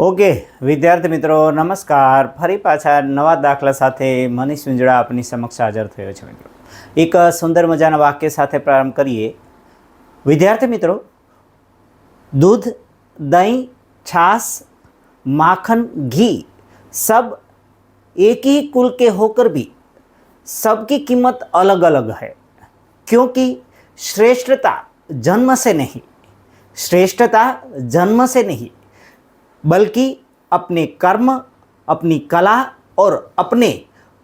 Okay વિદ્યાર્થી મિત્રો નમસ્કાર ફરી પાછા નવા દાખલા સાથે મનીષ વિંજડા આપની સમક્ષ હાજર થયો છે મિત્રો એક સુંદર મજાના વાક્ય સાથે પ્રારંભ કરીએ વિદ્યાર્થી મિત્રો दूध दही छाछ माखन घी सब एक ही कुल के होकर भी सबकी कीमत अलग अलग है क्योंकि श्रेष्ठता जन्म से नहीं श्रेष्ठता जन्म से नहीं बल्कि अपने कर्म अपनी कला और अपने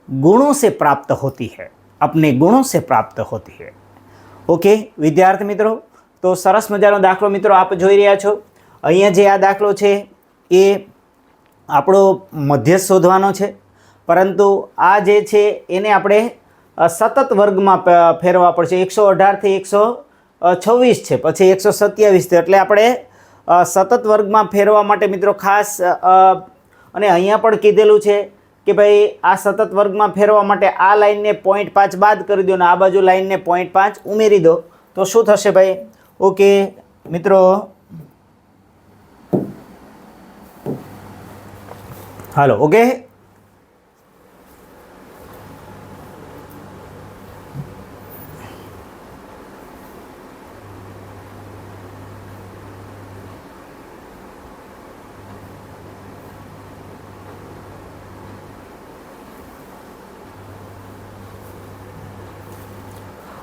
गुणों से प्राप्त होती है अपने गुणों से प्राप्त होती है ઓકે વિદ્યાર્થી મિત્રો તો સરસ મજાનો દાખલો મિત્રો આપ જોઈ રહ્યા છો અહીંયા જે આ દાખલો છે એ આપણો મધ્ય શોધવાનો છે પરંતુ આ જે છે એને આપણે અ, સતત વર્ગમાં પ- ફેરવવા પડશે એકસો અઢારથી એકસો છવ્વીસ છે પછી એકસો સત્યાવીસ છે એટલે આપણે અ, સતત વર્ગમાં ફેરવા માટે મિત્રો ખાસ અને અહીંયા પણ કીધેલું છે કે ભાઈ આ સતત વર્ગમાં ફેરવા માટે આ લાઇનને પોઈન્ટ પાંચ બાદ કરી દો અને આ બાજુ લાઈનને પોઈન્ટ પાંચ ઉમેરી દો. તો શું થશે ભાઈ? ઓકે મિત્રો. હાલો ઓકે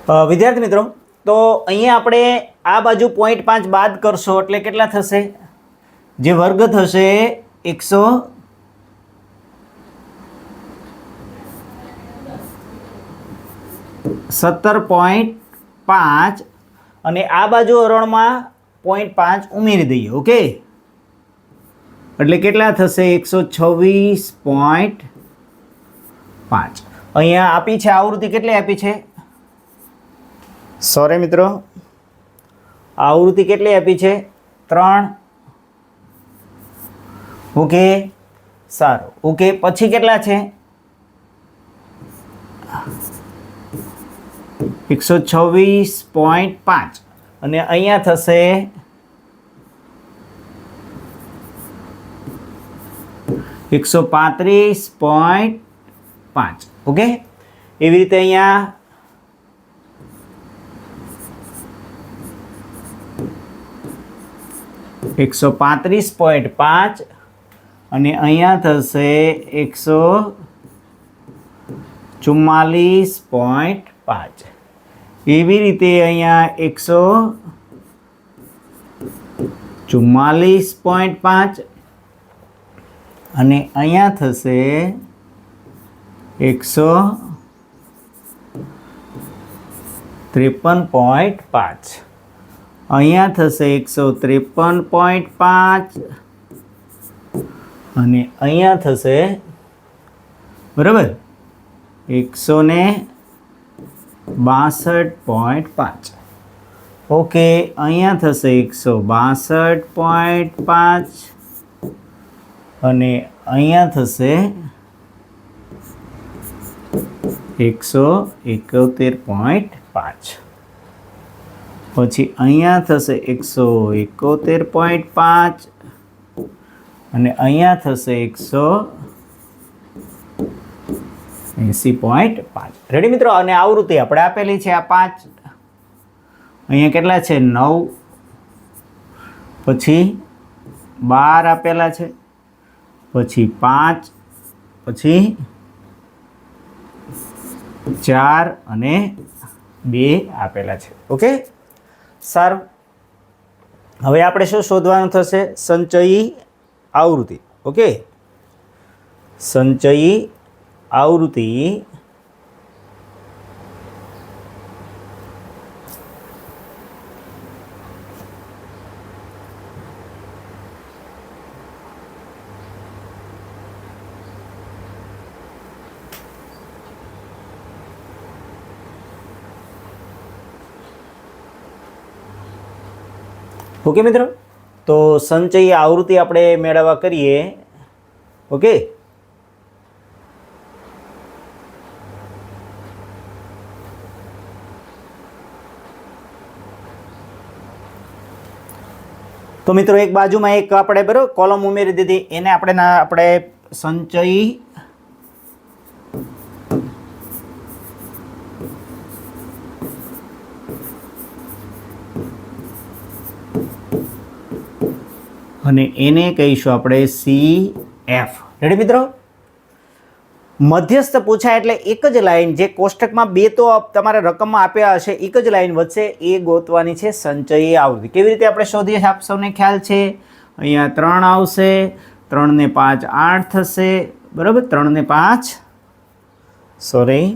વિદ્યાર્થી મિત્રો, તો અહીંયા આપણે આ બાજુ પોઈન્ટ પાંચ બાદ કરશો એટલે કેટલા થશે? જે વર્ગ થશે એકસો સત્તર પોઈન્ટ પાંચ અને આ બાજુ હરણમાં પોઈન્ટ પાંચ ઉમેરી દઈએ, ઓકે? એટલે કેટલા થશે? એકસો છવ્વીસ પોઈન્ટ પાંચ. અહીંયા આપી છે, આવૃત્તિ કેટલી આપી છે? સોરી મિત્રો. આવૃત્તિ કેટલી આપી છે? ત્રણ. ઓકે. સારું. ઓકે, પછી કેટલા છે? એકસો છવ્વીસ પોઈન્ટ પાંચ. અને અહીંયા થશે એકસો પાંત્રીસ પોઈન્ટ પાંચ. ઓકે? એવી રીતે અહીંયા એકસો પાંત્રીસ પોઈન્ટ પાંચ અને અહીંયા થશે એકસો ચુમ્માલીસ પોઈન્ટ પાંચ. એવી રીતે અહીંયા એકસો ચુમ્માલીસ પોઈન્ટ પાંચ અને અહીંયા થશે એકસો ત્રેપન પોઈન્ટ પાંચ. અહીંયા થશે એકસો ત્રેપન પોઈન્ટ પાંચ. અને અહીંયા થશે, બરાબર? એકસો ને બાસઠ પોઈન્ટ પાંચ. ઓકે, અહીંયા થશે એકસો બાસઠ પોઈન્ટ પાંચ. અને અહીંયા થશે એકસો એકોતેર પોઈન્ટ પાંચ. પછી અહીંયા થશે એકસો એકોતેર પોઈન્ટ પાંચ અને અહીંયા થશે એકસો એંસી પોઈન્ટ પાંચ. રેડી મિત્રો? અને આવૃત્તિ આપણે આપેલી છે આ પાંચ. અહીંયા કેટલા છે? નવ. પછી બાર આપેલા છે. પછી પાંચ. પછી ચાર અને બે આપેલા છે. ઓકે સારું. હવે આપણે શું શોધવાનું થશે? સંચયી આવૃત્તિ. ઓકે? સંચયી આવૃત્તિ ઓકે મિત્રો? તો સંચયી આવૃત્તિ આપણે મેળવવા કરીએ. ઓકે? તો મિત્રો એક બાજુમાં એક આપણે બરાબર કોલમ ઉમેરી દીધી. એને આપણે આપણે સંચયી અને એને કહીશું આપણે સી એફ રેડી મિત્રો? મધ્યસ્થ પૂછાય એટલે એક જ લાઈન જે કોષ્ટકમાં બે તો તમારે રકમમાં આપ્યા હશે, એક જ લાઈન વચ્ચે એ ગોતવાની છે સંચયી આવૃત્તિ. કેવી રીતે આપણે શોધીએ આપ સૌને ખ્યાલ છે? અહીંયા ત્રણ આવશે, ત્રણને પાંચ આઠ થશે. બરાબર? ત્રણને પાંચ. સોરી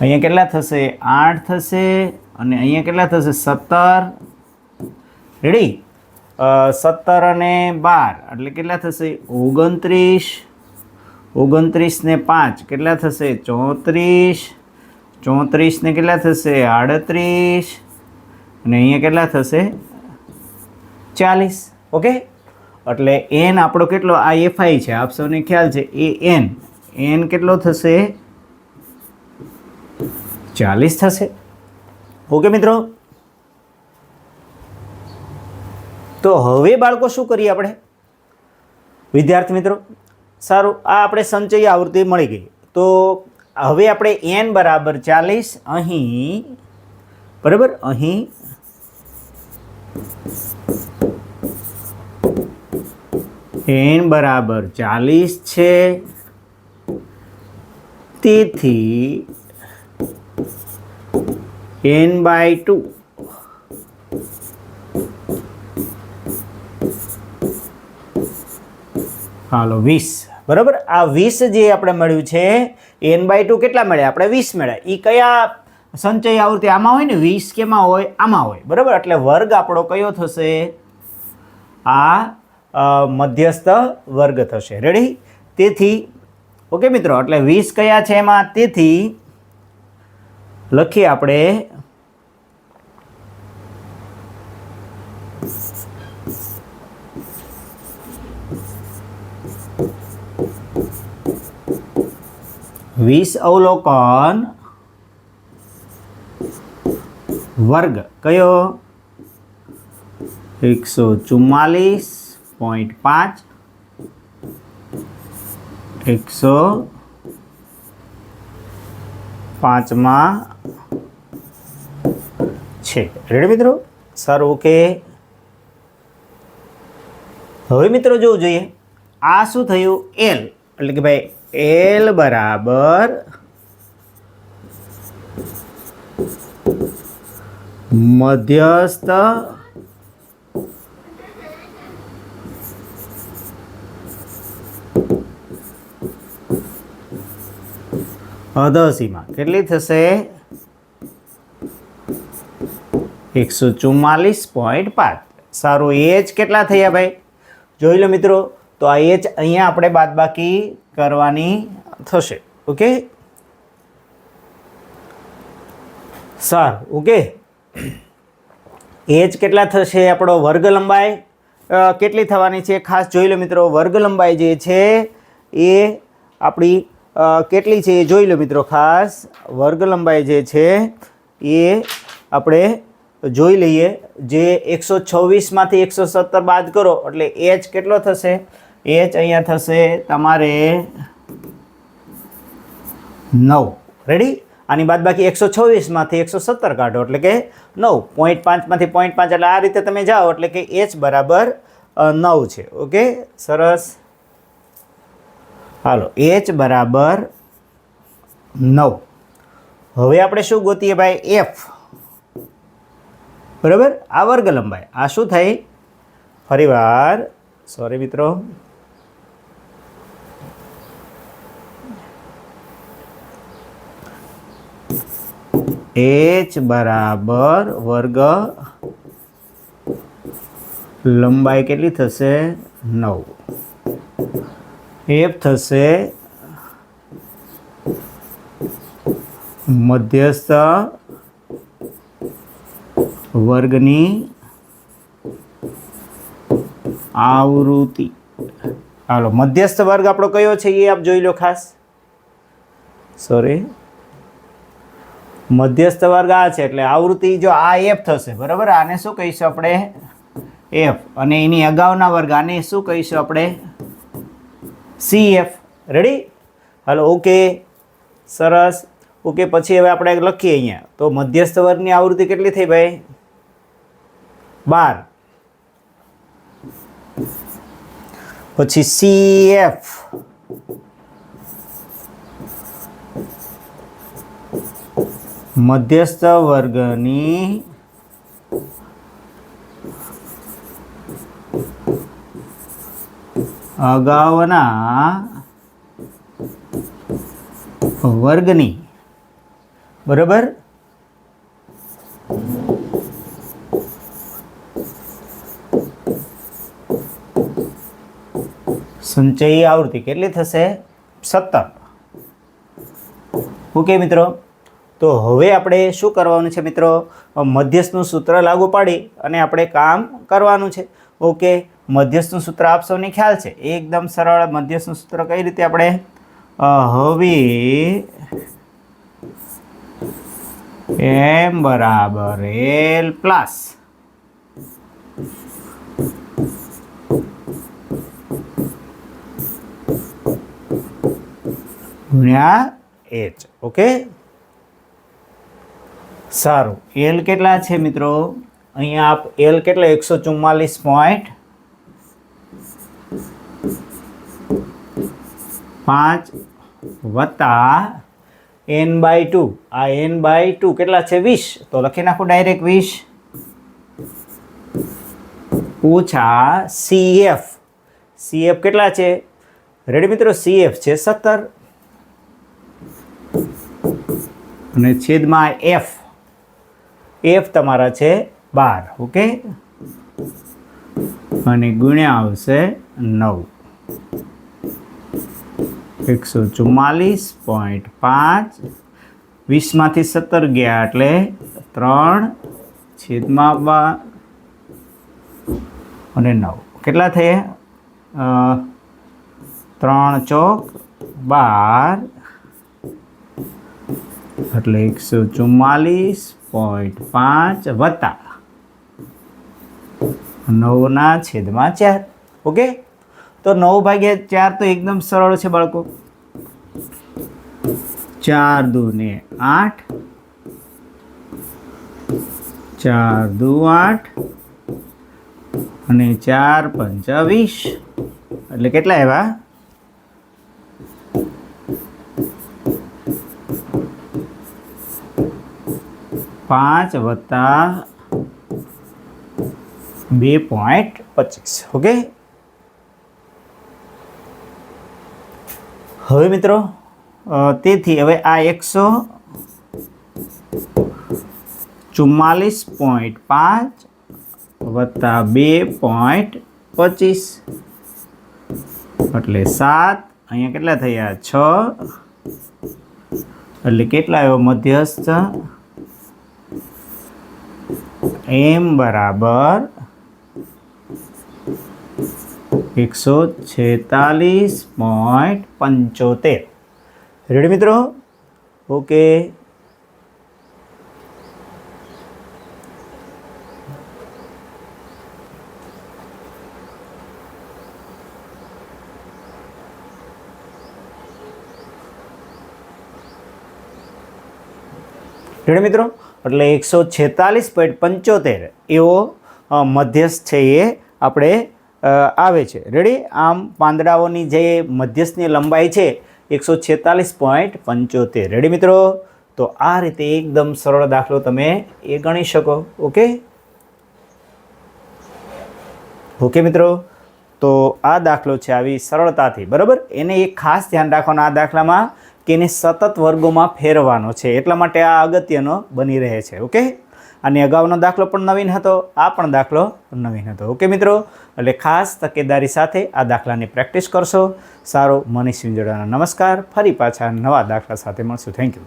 અહીંયા કેટલા થશે? આઠ થશે અને અહીંયા કેટલા થશે? સત્તર. રેડી સત્તર અને બાર. એટલે કેટલા થશે? ઓગણત્રીસ. ઓગણત્રીસ ને પાંચ. કેટલા થશે? ચોત્રીસ. ચોત્રીસ ને કેટલા થશે? આડત્રીસ. અને અહીંયા કેટલા થશે? ચાલીસ. ઓકે એટલે એન આપણો કેટલો? આ એફઆઈ છે. આપ સૌને ખ્યાલ છે. એ એન એન કેટલો થશે? ચાલીસ થશે. ઓકે મિત્રો? તો હવે બાળકો શું કરીએ આપણે? વિદ્યાર્થી મિત્રો, સારું, આ આપણે સંચય આવૃત્તિ મળી ગઈ. તો હવે આપણે એન બરાબર ચાલીસ, અહીં, બરાબર? અહીં, એન બરાબર ચાલીસ છે. તેથી, એન બાય ટુ. હાલો, વીસ. બરાબર? આ વીસ જે આપણે મળ્યું છે એન બાય ટુ કેટલા મળ્યા? આપણે વીસ મળ્યા. એ કયા સંચય આવૃત્તિ? આમાં હોય ને? વીસ કેમાં હોય? આમાં હોય. બરાબર? એટલે વર્ગ આપણો કયો થશે? આ મધ્યસ્થ વર્ગ થશે. રેડી તેથી ઓકે મિત્રો, એટલે વીસ કયા છે એમાં? તેથી, લખીએ આપણે વીસ અવલોકન વર્ગ. કયો? એકસો ચુમ્માલીસ પોઈન્ટ પાંચ. એકસો પાંચમાં છે. રેડી મિત્રો? સારું ઓકે હવે મિત્રો જોવું જોઈએ. આ શું થયું? એલ એટલે કે ભાઈ એલ બરાબર મધ્યસ્થ અધસીમા. કેટલી થશે? એકસો ચુમ્માલીસ પોઈન્ટ પાંચ. સારું એજ કેટલા થયા ભાઈ? જોઈ લો મિત્રો તો આ એચ અહીંયા આપણે બાદબાકી કરવાની થશે. ઓકે? સારું, ઓકે? એજ કેટલા થશે આપણો વર્ગ લંબાઈ? કેટલી થવાની છે? ખાસ જોઈ લો મિત્રો, વર્ગ લંબાઈ જે છે એ આપણી કેટલી છે એ જોઈ લો મિત્રો ખાસ. વર્ગ લંબાઈ જે છે એ આપણે જોઈ લઈએ. જે એકસો છવ્વીસમાંથી એકસો સત્તર બાદ કરો, એટલે એચ કેટલો થશે? એચ અહીંયા થશે તમારે નવ. રેડી આની બાદ બાકી એકસો છવ્વીસમાંથી એકસો સત્તર કાઢો, એટલે કે નવ. પોઈન્ટ પાંચમાંથી પોઈન્ટ પાંચ, એટલે આ રીતે તમે જાઓ, એટલે કે એચ બરાબર નવ છે. ઓકે સરસ. હાલો. એચ બરાબર નવ. હવે આપણે શું ગોતીએ ભાઈ? એફ બરાબર? આ વર્ગ લંબાઈ આ શું થઈ? ફરીવાર. સોરી મિત્રો. એચ બરાબર વર્ગ લંબાઈ કેટલી થશે? નવ. એફ થશે મધ્યસ્થ વર્ગની આવૃત્તિ. હાલો, મધ્યસ્થ વર્ગ આપણો કયો છે એ આપ જોઈ લો ખાસ. સોરી મધ્યસ્થ વર્ગ આ છે એટલે આવૃત્તિ જો આ એફ થશે, બરાબર? આને શું કહીશું આપણે? એફ અને એની અગાઉના વર્ગ આને શું કહીશું આપણે? સી એફ રેડી હાલો ઓકે સરસ. ઓકે પછી હવે આપણે લખીએ અહીંયા. તો મધ્યસ્થ વર્ગની આવૃત્તિ કેટલી થઈ ભાઈ? બાર. પછી સી એફ મધ્યસ્થ વર્ગની અગાઉના વર્ગની. બરાબર? સંચયી આવૃત્તિ કેટલી થશે? સત્તર. ઓકે મિત્રો. તો હવે આપણે શું કરવાનું છે મિત્રો? મધ્યસ્થનું સૂત્ર લાગુ પાડી અને આપણે કામ કરવાનું છે. ઓકે, મધ્યસ્થનું સૂત્ર આપ સૌને ખ્યાલ છે? એકદમ સરળ મધ્યસ્થનું સૂત્ર કઈ રીતે આપણે? હવે એમ બરાબર એલ પ્લસ. ગુણ્યા એચ. ઓકે? સારું. એલ કેટલા છે મિત્રો? અહીંયા આપ એલ કેટલા? એકસો ચુમ્માલીસ પોઈન્ટ પાંચ વત્તા એન બાય ટુ આ એન બાય ટુ કેટલા છે? વીસ. તો લખી નાખો ડાયરેક્ટ વીસ. ઓછા સીએફ સીએફ કેટલા છે? રેડી મિત્રો? સીએફ છે સત્તર. અને છેદમાં એફ એફ તમારા છે બાર, ઓકે? અને ગુણ્યા આવશે નવ. એકસો ચુમ્માલીસ પોઈન્ટ પાંચ. વીસમાંથી સત્તર ગયા એટલે ત્રણ છેદમાં બાર અને નવ. કેટલા થયા? ત્રણ ચોક બાર. એટલે એકસો ચુમ્માલીસ પોઈન્ટ પાંચ વત્તા નવના છેદમાં ચાર. ઓકે? તો નવ ભાગ્યા ચાર તો એકદમ સરળ છે બાળકો. ચાર દુ ને આઠ. ચાર દુ આઠ. અને ચાર પંચા વીસ. એટલે કેટલા આવ્યા? પાંચ વત્તા બે પોઈન્ટ પચીસ. ઓકે? હવે મિત્રો તેથી હવે આ એકસો ચુમ્માલીસ પોઈન્ટ પાંચ વત્તા બે પોઈન્ટ પચીસ. એટલે સાત, અહીંયા કેટલા થયા? છ. એટલે કેટલા આવ્યો? મધ્યસ્થ એમ બરાબર એકસો છેતાલીસ પોઈન્ટ પંચોતેર. રેડી મિત્રો? ઓકે રેડી મિત્રો? એટલે એકસો છેતાલીસ પોઈન્ટ પંચોતેર એવો મધ્યસ્થ છે એ આપણે આવે છે. રેડી? આમ પાંદડાઓની જે મધ્યસ્થની લંબાઈ છે, એકસો છેતાલીસ પોઈન્ટ પંચોતેર. રેડી મિત્રો? તો આ રીતે એકદમ સરળ દાખલો તમે એ ગણી શકો, ઓકે? ઓકે મિત્રો? તો આ દાખલો છે આવી સરળતાથી, બરાબર? એને એક ખાસ ધ્યાન રાખવાનું આ દાખલામાં. કે એને સતત વર્ગોમાં ફેરવાનો છે. એટલા માટે આ અગત્યનો બની રહે છે, ઓકે? અને અગાઉનો દાખલો પણ નવીન હતો, આ પણ દાખલો નવીન હતો, ઓકે મિત્રો? એટલે ખાસ તકેદારી સાથે આ દાખલાની પ્રેક્ટિસ કરશો. સારો મનીષ વિંજોડાના નમસ્કાર. ફરી પાછા નવા દાખલા સાથે મળશું. Thank you